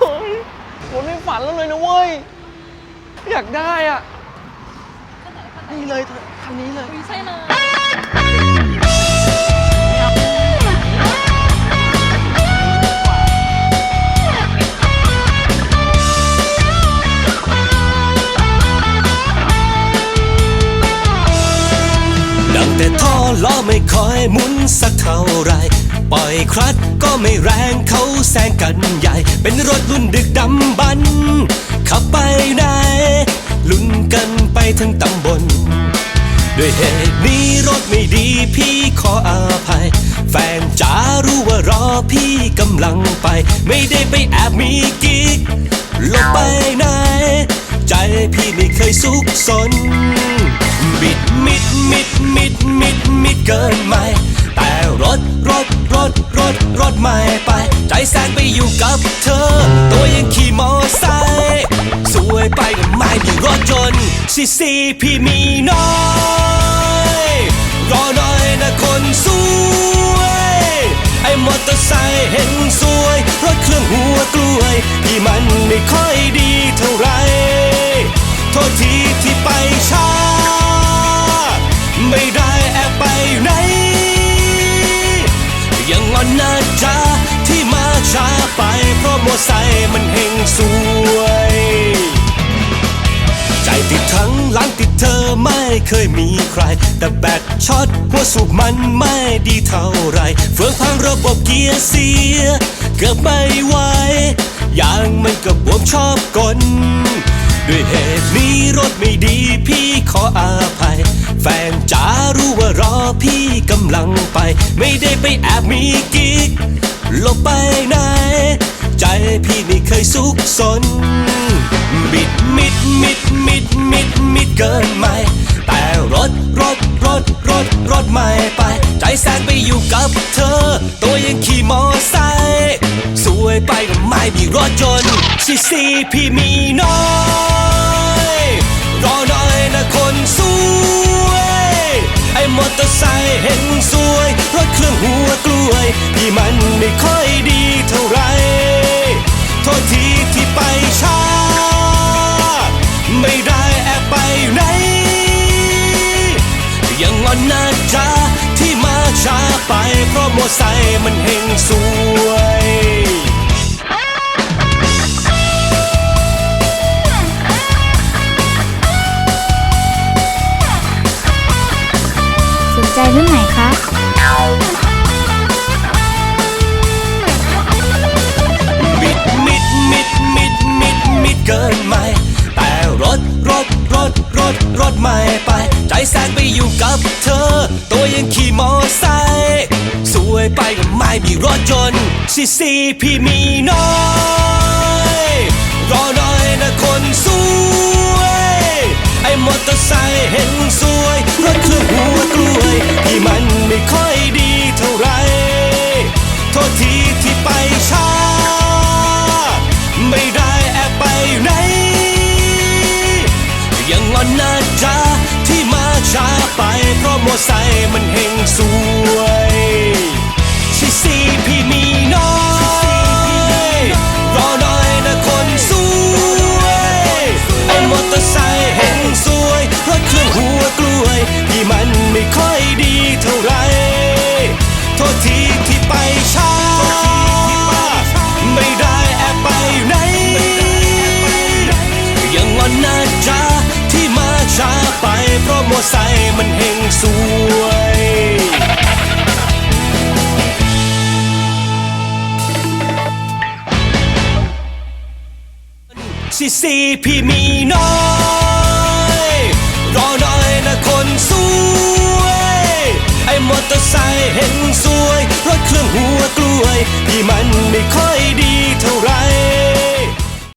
เฮ้ยรถไม่ฝันแล้วเลยนะเว้ย อยากได้อะ นี่เลยเธอคันนี้เลย ใช่เลย ดังแต่ท่อล้อไม่ค่อยหมุนสักเท่าไหร ปล่อยคลัดก็ไม่แรงเขาแซงกันใหญ่ เป็นรถรุ่นดึกดำบรรพ์ขับไปไหนลุ้นกันไปทั้งตำบล ด้วยเหตุนี้รถไม่ดีพี่ขออาภัย แฟนจ๋ารู้ว่ารอพี่กำลังไป ไม่ได้ไปแอบมีกิ๊กหลบไปไหน ใจพี่ไม่เคยสุขสน บิดมิดมิดมิดมิดมิดเกินไหม รถรถรถรถรถไม่ไป ใจแสนไปอยู่กับเธอ ตัวยังขี่มอไซค์สวยไปก็ไม่มีรถจนต์ซีซีพี่มีน้อย รอหน่อยนะคนสวย ไอ้มอเตอร์ไซค์เห็นสวย รถเครื่องหัวกล้วยที่มันไม่ค่อยดีเท่าไหรโทษทีที่ไปช้า สวย ใจติดทั้งหลังติดเธอไม่เคยมีใคร แต่แบตช็อตหัวสูบมันไม่ดีเท่าไร เฟืองพังระบบเกียร์เสีย เกือบไม่ไหวอยางมันก็บวมชอบกลด้วยเหตุนี้รถไม่ดีพี่ขออาภัย แฟนจ๋ารู้ว่ารอพี่กำลังไป ไม่ได้ไปแอบมีกิ๊กหลบไปไหน ใจพี่ไม่เคยสุขสน บิดมิดมิดมิดมิดมิดเกินไหม แต่รถรถรถรถรถไม่ไป ใจแสนไปอยู่กับเธอ ตัวยังขี่มอไซค์สวยไปก็ไม่มีรถจนต์ซีซีพี่มีน้อยรอหน่อยนะคนสวย ไอ้มอเตอร์ไซค์เห็นสวย รถเครื่องหัวกล้วยที่มันไม่ค่อยดีเท่าไหร จ๊ะที่มาช้าไป เพราะมอไซค์มันเฮงสวยสนใจรุ่นไหนคะมิดมิดมิดมิดมิดมิดเกินไหมแต่รถรถรถรถรถไม่ไป ใจแสนไปอยู่กับ ไปก็ไม่มีรถจนต์ซีซีพี่มีน้อย รอหน่อยนะคนสวย ไอ้มอเตอร์ไซค์เห็นสวย รถคือหัวกล้วยที่มันไม่ค่อยดีเท่าไหรโทษทีที่ไปช้า ไม่ได้แอบไปไหน ยังงอนนะจ๊ะที่มาช้าไป เพราะมอไซค์มันเฮงสวย รถมอไซค์มันเฮงสวยซีซีพี่มีน้อง